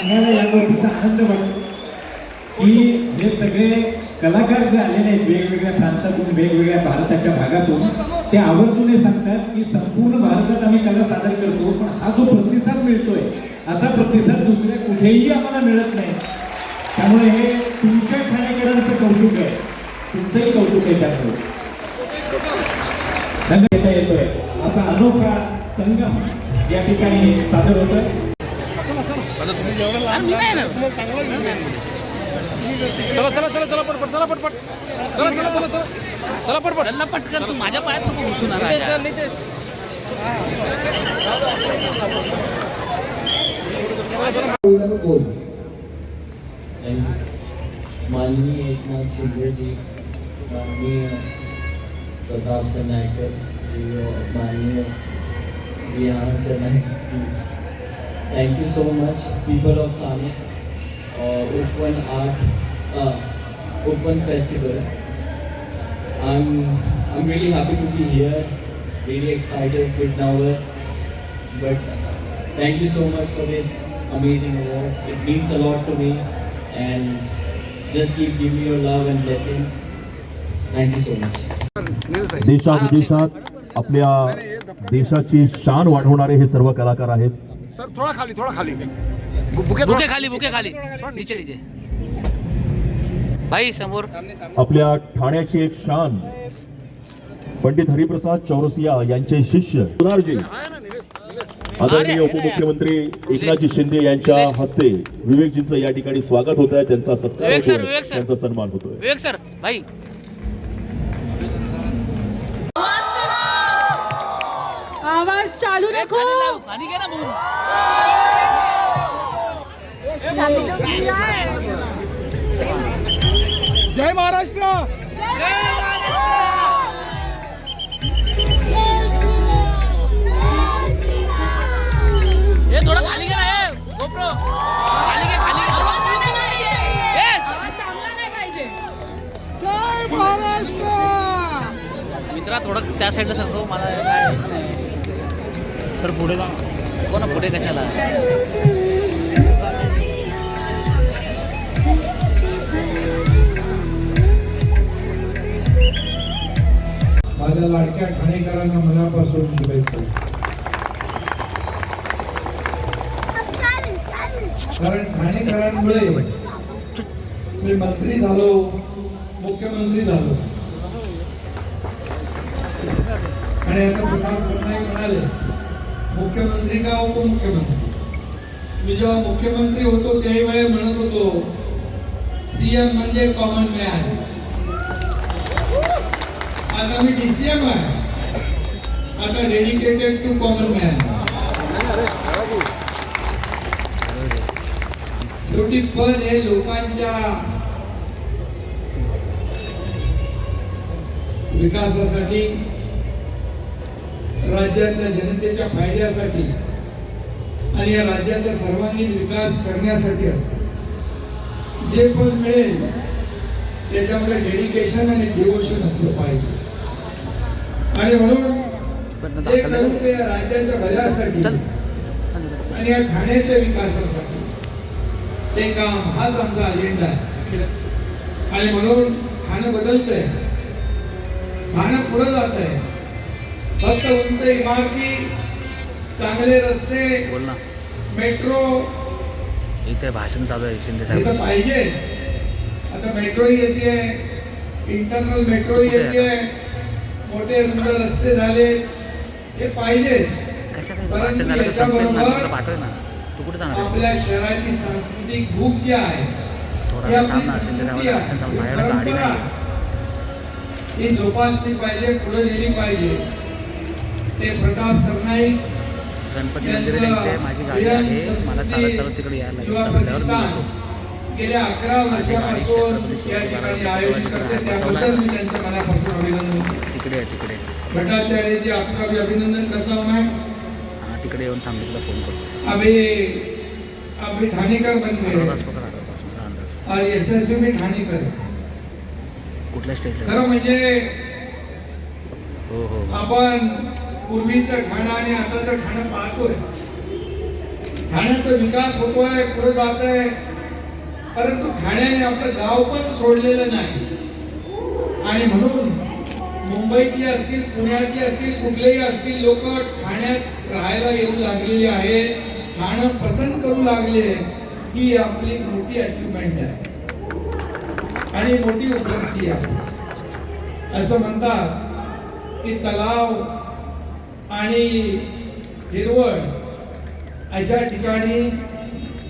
सांगायला या गोष्टीचा आनंद वाटतो की हे सगळे कलाकार जे आलेले आहेत वेगवेगळ्या प्रांतातून वेगवेगळ्या भारताच्या भागातून ते आवर्जून हे सांगतात की संपूर्ण भारतात आम्ही कला सादर करतो पण हा जो प्रतिसाद मिळतोय असा प्रतिसाद दुसऱ्या कुठेही आम्हाला मिळत नाही. त्यामुळे हे तुमच्या ठाणेकरांचं कौतुक आहे. तुमचंही कौतुक आहे त्यामुळे. रंग येतोय. असा अनोखा संगम या ठिकाणी सादर होतोय. चला चला चला चला पटपट चला पटपट. चला चला चला चला. चला पटपट. चल पटकन तू. माझ्या पायात नको नितेश माननीय एकनाथ शिंदे जी माननीय प्रताप सरनाईकर जी और माननीय Bihar Sarnaik ji Thank you so much people of Thane और open art open festival I'm I'm really happy to be here, really excited, bit nervous, but thank you so much for this amazing award. It means a lot to me, and just keep giving me your love and blessings. Thank you so much. देशात विदेशात आपल्या देशाची शान वाढवणारे हे सर्व कलाकार आहेत sir थोडा खाली थोडा खाली. बुके बुके खाली बुके खाली. नीचे नीचे. भाई समोर. आपल्या ठाण्याची एक शान पंडित हरिप्रसाद चौरसिया यांचे शिष्य. सुधारजी आदरणीय उपमुख्यमंत्री एकनाथजी शिंदे यांच्या हस्ते विवेकजींचं या ठिकाणी स्वागत होत आहे त्यांचा सत्कार विवेक सर, होतोय. विवेक सर. त्यांचा सन्मान होतोय. विवेक सर भाई. आवाज चालू रखो पाणी घे ना. जय महाराष्ट्र. ए थोडं खाली घे ना ए गोप्रो. खाली घे खाली घे. ए, जय महाराष्ट्र. मित्रा थोडं त्या साईडला सरकव मला काय सर पुढे जा. हो ना पुढे कशाला? माझ्या लाडक्या ठाणेकरांना मनापासून शुभेच्छा. कारण ठाणेकरांमुळे मी मंत्री झालो मुख्यमंत्री झालो. आणि आता प्रताप सरनाईक म्हणाले मुख्यमंत्री का उपमुख्यमंत्री? मी जेव्हा मुख्यमंत्री होतो त्याही वेळे म्हणत होतो सीएम म्हणजे कॉमन मॅन आता मी डीसीएम आहे. आता डेडिकेटेड टू कॉमन मॅन शेवटी पद हे लोकांच्या विकासासाठी राज्यातल्या जनतेच्या फायद्यासाठी आणि या राज्याचा सर्वांगीण विकास करण्यासाठी असतं. जे पद मिळेल त्याच्यामध्ये डेडिकेशन आणि डिवोशन असलं पाहिजे. आणि म्हणून ते करून ते या राज्याच्या भल्यासाठी आणि या ठाण्याच्या विकासासाठी ते काम हाच आमचा अजेंडा आहे. आणि म्हणून ठाणं बदलतंय. ठाणं पुढं जात आहे फक्त उंच इमारती चांगले रस्ते बोल ना. मेट्रो. इथे भाषण चालू आहे शिंदे साहेब पाहिजेच. आता मेट्रोही येते इंटरनल मेट्रोही येते. मोठे रुंद रस्ते झाले. हे ना तू कुठे जाणार? आपल्या शहराची सांस्कृतिक भूक जी आहे थोडा वेळ आपली थांब ना शिंदे गाडी नाही. ही जोपासली पाहिजे पुढे नेली पाहिजे. ते प्रताप सरनाईक गणपती मंदिर इथे माझी गाडी आहे. मला चालत चालत तिकडे यायला लागेल. मी गेल्या अकरा वर्षापासून या ठिकाणी आयोजित करते. त्याबद्दल मी त्यांचं मनापासून अभिनंदन करतो. तिकडे आहे तिकडे भट्टाचार्यजी आपका भी अभिनंदन करता हूं मैं हा तिकडे येऊन थांब तुला फोन करतो. अभी अभी ठाणेकर बन अर्धा तास गए पकड अर्धा तास मला अंदाज और यशस्वी भी ठाणेकर. है. कुठल्या स्टेजला खरं म्हणजे हो हो. आपण पूर्वीचं ठाणं आणि आताचं ठाणं पाहतोय. ठाण्याचा विकास होतोय पुढे जात आहे परंतु ठाण्याने आपलं गाव पण सोडलेलं नाही. आणि म्हणून मुंबईतली असतील पुण्यातली असतील कुठलेही असतील लोक ठाण्यात राहायला येऊ लागलेली आहेत ठाणं पसंत करू लागले ही आपली मोठी अचिव्हमेंट आहे. आणि मोठी उपलब्धी आहे. असं म्हणतात की तलाव आणि हिरवळ अशा ठिकाणी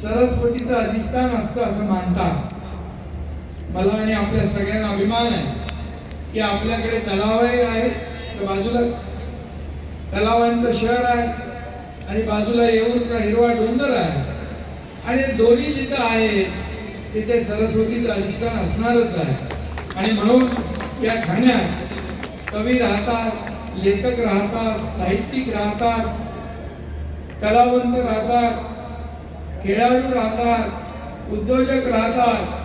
सरस्वतीचं अधिष्ठान असतं असं मानतात. मला आणि आपल्या सगळ्यांना अभिमान आहे की आपल्याकडे तलावही आहेत तर बाजूलाच तलावांचं शहर आहे आणि बाजूला येऊन हिरवा डोंगर आहे. आणि दोन्ही जिथं आहे तिथे सरस्वतीचं अधिष्ठान असणारच आहे. आणि म्हणून या ठाण्यात कवी राहतात लेखक राहतात साहित्यिक राहतात कलावंत राहतात खेळाडू राहतात उद्योजक राहतात.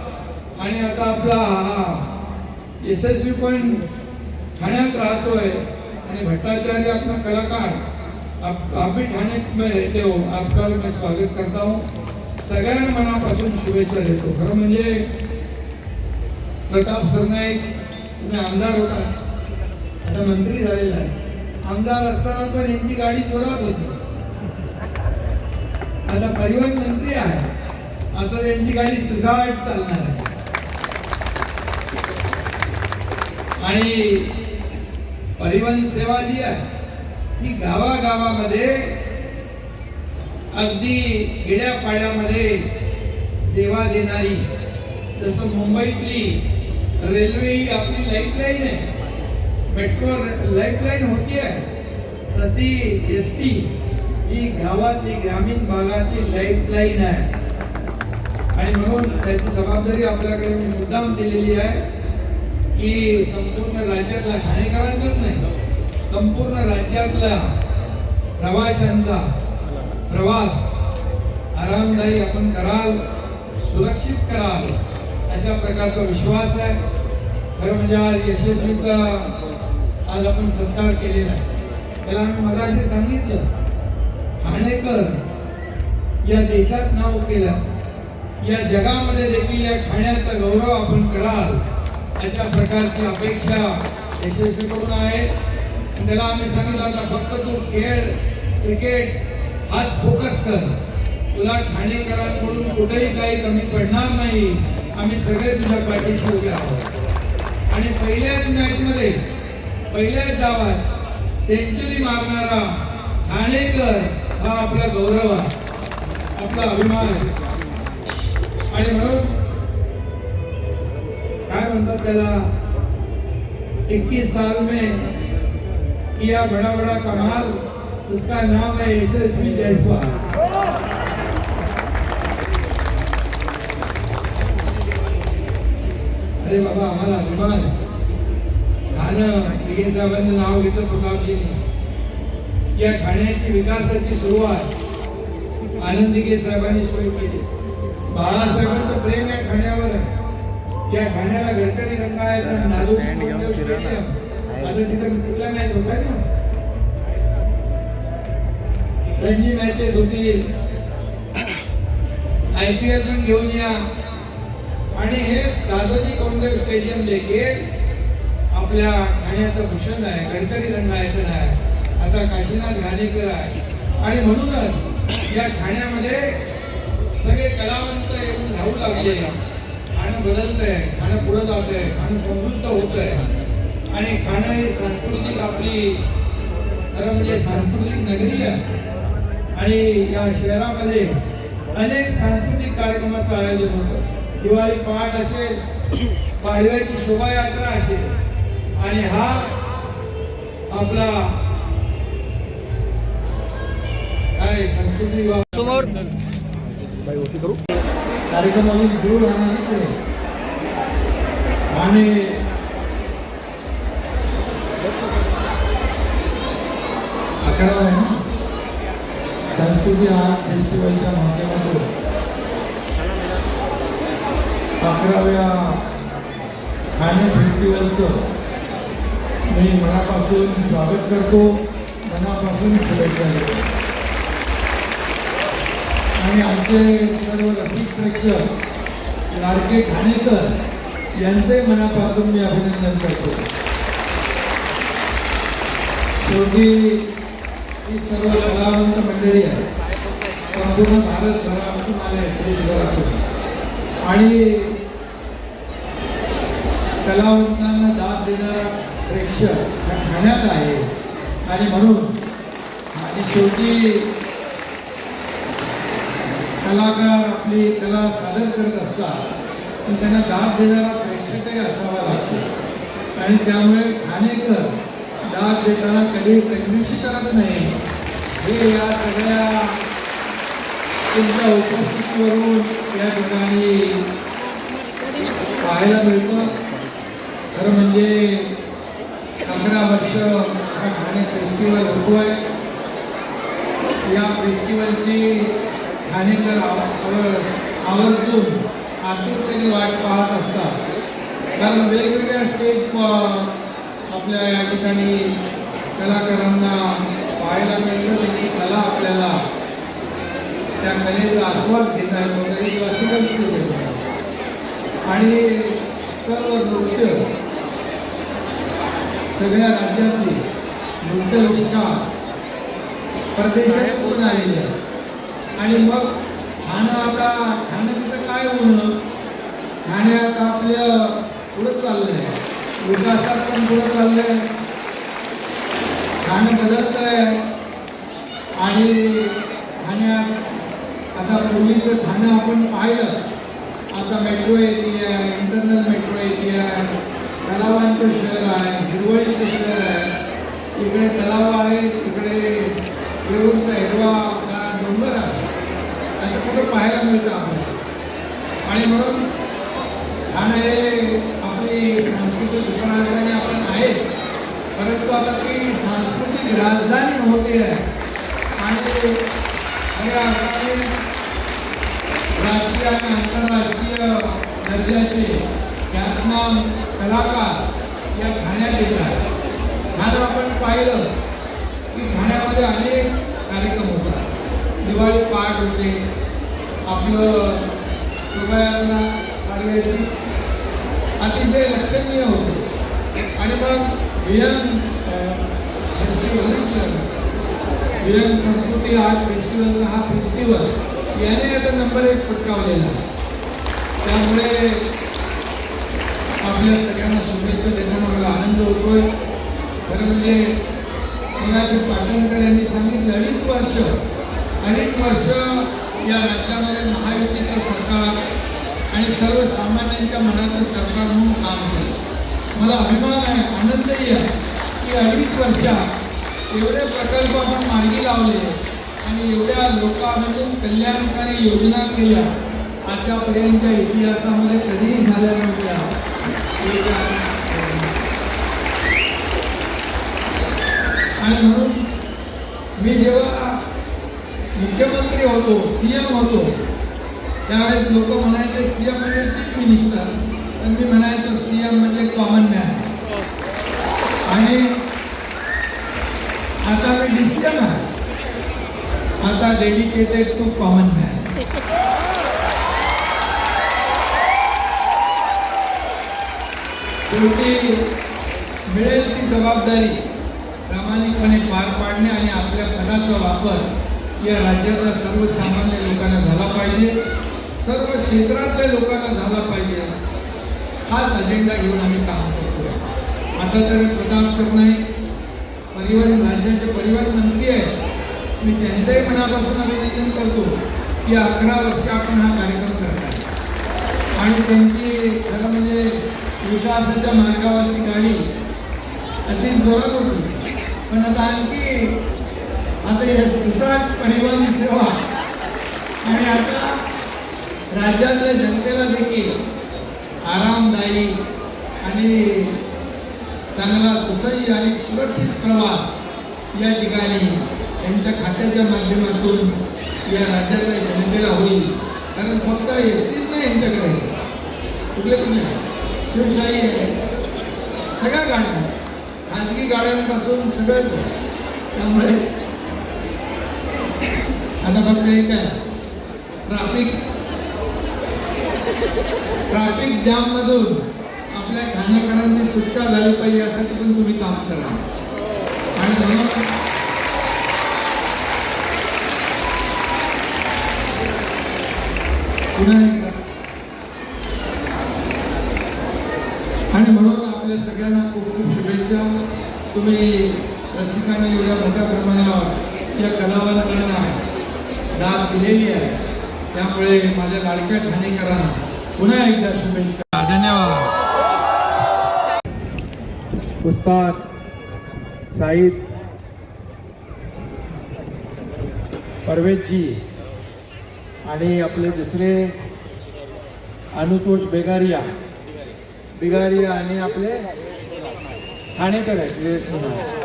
आणि आता आपला हा यशस्वी पण ठाण्यात राहतोय आणि भट्टाचार्य आपला कलाकार. आप आप भी ठाणे में रहते हो. आपका मी मैं स्वागत करता हूँ. सगळ्यांना मनापासून शुभेच्छा देतो. खरं म्हणजे प्रताप सरनाईक तुम्ही आमदार होता. आता मंत्री झालेला आहे. आमदार असताना पण यांची गाडी जोरात होती. आता परिवहन मंत्री आहे. आता त्यांची गाडी सुसाट चालणार आहे. आणि परिवहन सेवा जी आहे ही गावागावामध्ये अगदी खेड्यापाड्यामध्ये सेवा देणारी जसं मुंबईतली रेल्वे ही आपली लाईफलाईन आहे. मेट्रो लाईफलाईन होती आहे. तशी एस टी ही गावातली ग्रामीण भागातली लाईफलाईन आहे. आणि म्हणून त्याची जबाबदारी आपल्याकडे मी मुद्दाम दिलेली आहे की संपूर्ण राज्यातल्या ठाणेकरांचाच नाही संपूर्ण राज्यातल्या प्रवाशांचा प्रवास आरामदायी आपण कराल सुरक्षित कराल अशा प्रकारचा विश्वास आहे. खरं म्हणजे आज यशस्वीचा आज आपण सत्कार केलेला आहे. त्याला आम्ही मगाशी सांगितलं ठाणेकर या देशात नाव केलं. या जगामध्ये देखील या ठाण्याचा गौरव आपण कराल अशा प्रकारची अपेक्षा यशस्वीकडून आहे. त्याला आम्ही सांगितलं आता फक्त तू खेळ क्रिकेट हाच फोकस कर. तुला ठाणेकरांकडून कुठेही काही कमी पडणार नाही. आम्ही सगळे तुझ्या पाठीशी उभे आहोत. आणि पहिल्याच मॅचमध्ये पहिल्याच डावात सेंचुरी मारणारा ठाणेकर हा आपला गौरव आहे. आपला अभिमान आहे. आणि म्हणून काय म्हणतात त्याला? इक्कीस साल में किया बड़ा बड़ा कमाल उसका नाम है यशस्वी जायसवाल. अरे बाबा आम्हाला अभिमान आहे. ठाणं दिघे साहेबांचं नाव घेतलं प्रतापजीने. या ठाण्याची विकासाची सुरुवात आनंद दिघे साहेबांनी सुरू केली. बाळासाहेबांचं प्रेम या ठाण्यावर आहे. या ठाण्याला गडकरी रंग आहे तर नाजूक आता तिथं कुठल्या मॅच होत आहे ना? रणजी मॅचेस होतील. आय पी एल पण घेऊन या. आणि हे दादोजी कोंडकर स्टेडियम देखील आपल्या ठाण्याचं भूषण आहे गडकरी रंगायचं आहे आता काशीनाथ घाणेकर आहे. आणि म्हणूनच या ठाण्यामध्ये सगळे कलावंत येऊन राहू लागले. खाणं बदलतंय खाणं पुढं जातंय खाणं समृद्ध होतंय. आणि खाणं ही सांस्कृतिक आपली खरं म्हणजे सांस्कृतिक नगरी आहे. आणि या शहरामध्ये अनेक सांस्कृतिक कार्यक्रमाचं आयोजन होतं. दिवाळी पहाट असेल पाडव्याची शोभायात्रा असेल आणि हा आपला काय संस्कृती समोर. कार्यक्रम अजून सुरू राहणार पुढे. आणि अकरा संस्कृती आर्ट फेस्टिवलच्या माध्यमातून अकराव्या ठाणे फेस्टिवलचं मी मनापासून स्वागत करतो मनापासून शुभेच्छा देतो. आणि आमचे सर्व रसिक प्रेक्षक लाडके ठाणेकर यांचे मनापासून मी अभिनंदन करतो. शेवटी ही सर्व कलावंत मंडळी आहे संपूर्ण भारतभरातून आले देशभरातून आणि कलावंतांना दाद देणारा प्रेक्षक हा ठाण्यात आहे. आणि म्हणून आणि शेवटी कलाकार आपली कला सादर करत असतात पण त्यांना दाद देणारा प्रेक्षकही असावा लागतो. आणि त्यामुळे ठाणेकर दाद देताना कधी कंजूशी करत नाही. हे या सगळ्या तुमच्या उपस्थितीवरून या ठिकाणी पाहायला मिळतं. खरं म्हणजे अकरा वर्ष हा ठाणे फेस्टिवल होतोय. या फेस्टिवलची ठाणेकर आवर्जून आतुरतेने वाट पाहत असतात. कारण वेगवेगळ्या स्टेप आपल्या या ठिकाणी कलाकारांना पाहायला मिळतं त्यांची कला आपल्याला त्या कलेचा आस्वाद घेता येतो तरी क्लासिकल स्कूल आणि सर्व नृत्य सगळ्या राज्यातली नृत्यविष्ठा परदेशातून आलेली आहे आणि मग ठाणं आता ठाणं तिथं काय होणं ठाणे आता आपलं पुढं चाललंय. विकासात पण पुढं चाललंय. ठाणं बदलत आहे आणि ठाण्यात आता पूर्वीचं ठाणं आपण पाहिलं. आता मेट्रो येते आहे इंटरनल मेट्रो येते आहे. तलावांचं शहर आहे हिरवळीचं शहर आहे. इकडे तलाव आहे इकडे येऊरचा हिरवा डोंगर आहे. असं कुठं पाहायला मिळतं आपल्याला. आणि म्हणून ठाणे हे आपली सांस्कृतिक राजधानी आपण आहे. परंतु आता ती सांस्कृतिक राजधानी होते आहे. आणि राष्ट्रीय आणि आंतरराष्ट्रीय दर्जाचे ख्यातनाम कलाकार या ठाण्यात येतात. ठाणं आपण पाहिलं की ठाण्यामध्ये अनेक कार्यक्रम होतात. दिवाळी पाठ होते. आपलं सगळ्यांना काढण्याची अतिशय लक्षणीय होते. आणि मग वियन फेस्टिवल वियन संस्कृती आर्ट फेस्टिवलचा हा फेस्टिवल याने आता नंबर एक पटकावलेला आहे. त्यामुळे आपल्या सगळ्यांना शुभेच्छा देताना मला आनंद होतोय. खरं म्हणजे मगाशी पाटणकर यांनी सांगितलं अडीच वर्ष अडीच वर्ष या राज्यामध्ये महायुतीचं सरकार आणि सर्वसामान्यांच्या मनातलं सरकार म्हणून काम केलं मला अभिमान आहे आनंदही आहे की अडीच वर्षात एवढे प्रकल्प आपण मार्गी लावले आणि एवढ्या लोकांमधून कल्याणकारी योजना केल्या. आतापर्यंतच्या इतिहासामध्ये कधीही झाल्या नव्हत्या आणि म्हणून मी जेव्हा मुख्यमंत्री होतो सी एम होतो त्यावेळेस लोक म्हणायचे सी एम म्हणजे चीफ मिनिस्टर. पण मी म्हणायचो सी एम म्हणजे कॉमन मॅन आणि आता मी डी सी एम आहे. आता डेडिकेटेड टू कॉमन मॅन शेवटी मिळेल ती जबाबदारी प्रामाणिकपणे पार पाडणे आणि आपल्या पदाचा वापर या राज्यातल्या सर्वसामान्य लोकांना झाला पाहिजे. सर्व क्षेत्रातल्या लोकांना झाला पाहिजे. हाच अजेंडा घेऊन आम्ही काम करतो आता तर प्रताप सर नाही. परिवहन राज्याचे परिवहन मंत्री आहेत. मी त्यांच्याही मनापासून अभिनंदन करतो की अकरा वर्ष आपण हा कार्यक्रम करताय आणि त्यांची खरं म्हणजे विकासाच्या मार्गावरची गाडी अति जोरात होती. पण आता आणखी आता हे सुसाट परिवहन सेवा आणि आता राज्यातल्या जनतेला देखील आरामदायी आणि चांगला सुसह्य आणि सुरक्षित प्रवास या ठिकाणी त्यांच्या खात्याच्या माध्यमातून या राज्यातल्या जनतेला होईल. कारण फक्त एस टीच नाही यांच्याकडे. कुठले कुठले? शिवशाही आहे. सगळ्या गाड्या खाजगी गाड्यांपासून सगळंच आहे. त्यामुळे आता फक्त एक आहे. ट्राफिक. जाम मधून आपल्या ठाणेकरांनी सुटका झाली पाहिजे यासाठी पण तुम्ही काम करा आणि म्हणून पुन्हा एकदा आणि म्हणून आपल्या सगळ्यांना खूप खूप शुभेच्छा तुम्ही रसिकांनी एवढ्या मोठ्या या कलावंतांना दाद दिलेली आहे. त्यामुळे माझ्या लाडक्या ठाणेकरांना पुन्हा एकदा शुभेच्छा. धन्यवाद. उस्ताद साईद परवेजजी आणि आपले दुसरे अनुतोष बेगारिया. बिगारिया आणि आपले ठाणेकर आहेत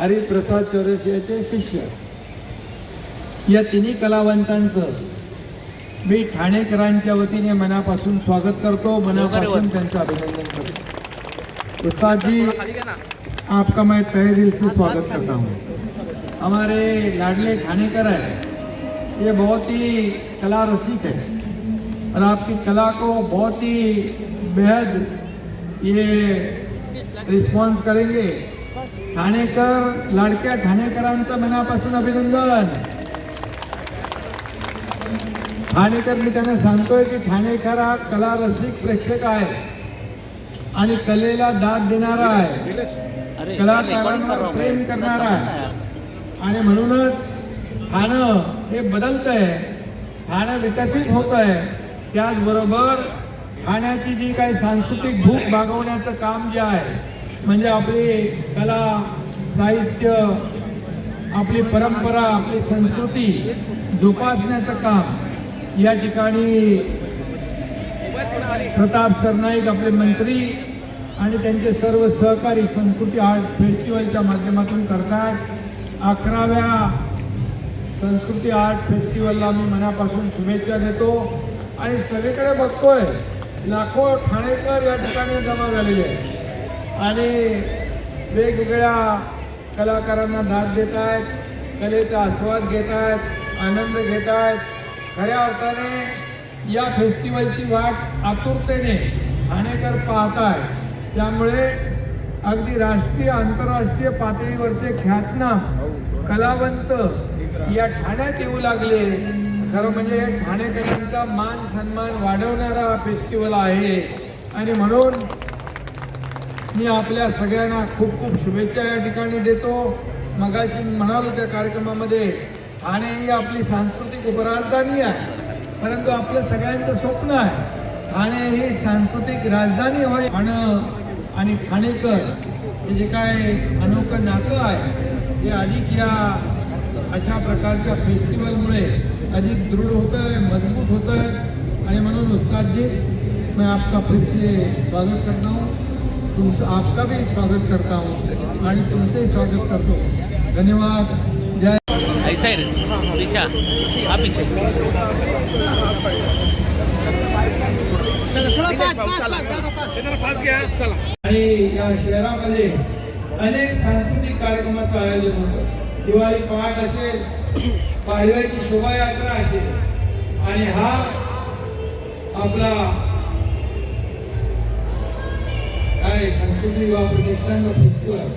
हरिप्रसाद चौरसियाचे शिष्य. या तिन्ही कलावंतांचं मी ठाणेकरांच्या वतीने मनापासून स्वागत करतो मनापासून त्यांचं अभिनंदन करतो. जी आपका मैं तहे दिल से स्वागत करता हूँ. हमारे लाडले ठाणेकर हैं ये बहुत ही कला रसिक है और आपकी कला को बहुत ही बेहद ये रिस्पॉन्स करेंगे। ठाणेकर लाडक्या ठाणेकरांचं मनापासून अभिनंदन. ठाणेकर मी त्यांना सांगतोय की ठाणेकर हा कला रसिक प्रेक्षक आहे आणि कलेला दाद देणारा आहे. अरे कलाकारांवर प्रेम करणारा आहे? आणि म्हणूनच ठाणं हे बदलत आहे ठाणं विकसित होत आहे त्याचबरोबर ठाण्याची जी काही सांस्कृतिक भूक भागवण्याचं काम जे आहे म्हणजे आपली कला साहित्य आपली परंपरा आपली संस्कृती जोपासण्याचं काम या ठिकाणी प्रताप सरनाईक आपले मंत्री आणि त्यांचे सर्व सहकारी संस्कृती आर्ट फेस्टिवलच्या माध्यमातून करतात. अकराव्या संस्कृती आर्ट फेस्टिवलला मी मनापासून शुभेच्छा देतो आणि सगळीकडे बघतोय लाखो ठाणेकर या ठिकाणी जमा झालेले आहेत. आणि वेगवेगळ्या कलाकारांना दाद देत आहेत कलेचा आस्वाद घेत आहेत आनंद घेत आहेत खऱ्या अर्थाने या फेस्टिवलची वाट आतुरतेने ठाणेकर पाहत आहे त्यामुळे अगदी राष्ट्रीय आंतरराष्ट्रीय पातळीवरचे ख्यातनाम कलावंत या ठाण्यात येऊ लागले. खरं म्हणजे ठाणेकरांचा मान सन्मान वाढवणारा फेस्टिवल आहे. आणि म्हणून मी आपल्या सगळ्यांना खूप खूप शुभेच्छा या ठिकाणी देतो. मगाशी म्हणालो त्या कार्यक्रमामध्ये आणि ही आपली सांस्कृतिक उपराजधानी आहे परंतु आपलं सगळ्यांचं स्वप्न आहे ठाणे ही सांस्कृतिक राजधानी होय. ठाणं आणि ठाणेकर हे जे काय अनोखं नातं आहे ते अधिक या अशा प्रकारच्या फेस्टिवलमुळे अधिक दृढ होतं आहे मजबूत होतं आहे आणि म्हणून उस्तादजी मैं आपका फिर से स्वागत करता हूँ. तुमचं आपका भी स्वागत करता हूँ आणि तुमचंही स्वागत करतो. धन्यवाद. जय ऐसा है पीछा. हाँ पीछे. आणि या शहरामध्ये अनेक सांस्कृतिक कार्यक्रमाचं आयोजन होतं. दिवाळी पहाट असेल पाडव्याची शोभायात्रा असेल आणि हा आपला काय संस्कृती युवा प्रतिष्ठान फेस्टिवल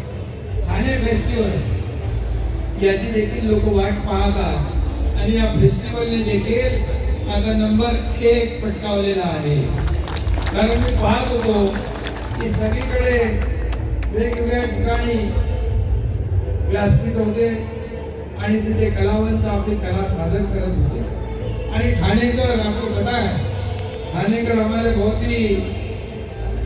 ठाणे फेस्टिवल याची देखील लोक वाट पाहतात. आणि या फेस्टिवलने देखील आता नंबर एक पटकावलेला आहे. कारण मी पाहत होतो की सगळीकडे वेगवेगळ्या ठिकाणी व्यासपीठ होते आणि तिथे कलावंत आपली कला सादर करत होते. आणि ठाणेकर आपको पता है ठाणेकर हमारे बहुत ही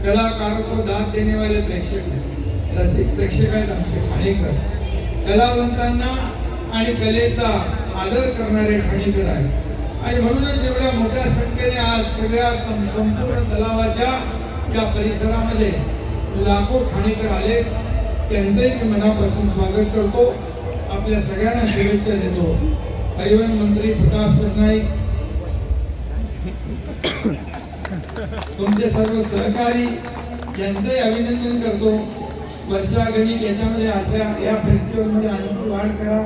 कलाकारों को दाद देने वाले प्रेक्षक आहेत. रसिक प्रेक्षक आहेत आमचे ठाणेकर कलावंतांना आणि कलेचा आदर करणारे ठाणेकर आहेत. आणि म्हणूनच एवढ्या मोठ्या संख्येने आज सगळ्या संपूर्ण तलावाच्या या परिसरामध्ये लाखो ठाणेकर आले. त्यांचंही मी मनापासून स्वागत करतो. आपल्या सगळ्यांना शुभेच्छा देतो. परिवहन मंत्री प्रताप सरनाईक. तुमचे सर्व सहकारी यांचंही अभिनंदन करतो. वर्षा गणित याच्यामध्ये अशा या फेस्टिवलमध्ये आणखी वाढ करा.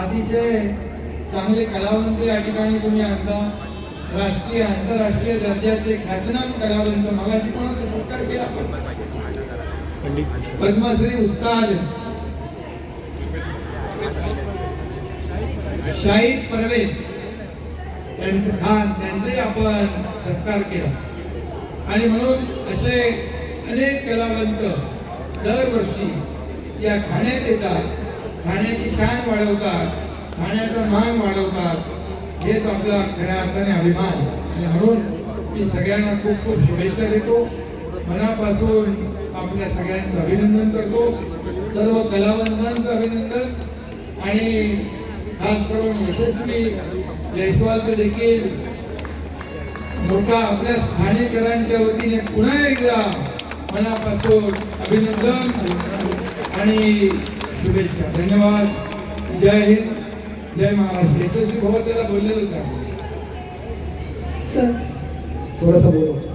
अतिशय चांगले कलावंत या ठिकाणी तुम्ही आणता राष्ट्रीय आंतरराष्ट्रीय दर्जाचे ख्यातनाम कलावंत. मला कोणाचा सत्कार केला आपण? पद्मश्री उस्ताद. शाहीद परवेज. त्यांचं खान त्यांचाही आपण सत्कार केला. आणि म्हणून असे अनेक कलावंत दरवर्षी या खाण्यात येतात. खाण्याची शान वाढवतात खाण्याचा मान वाढवतात. हेच आपला खऱ्या अर्थाने अभिमान. आणि म्हणून मी सगळ्यांना खूप खूप शुभेच्छा देतो. मनापासून आपल्या सगळ्यांचं अभिनंदन करतो. सर्व कलावंतांचं अभिनंदन. आणि खास करून यशस्वी जयस्वालचं देखील मोठा आपल्या ठाणेकरांच्या वतीने पुन्हा एकदा मनापासून अभिनंदन आणि शुभेच्छा. धन्यवाद. जय हिंद. जय महाराष्ट्र. यशस्वी भाऊ त्याला बोललेलंच आहे. सर. थोडासा बोलू.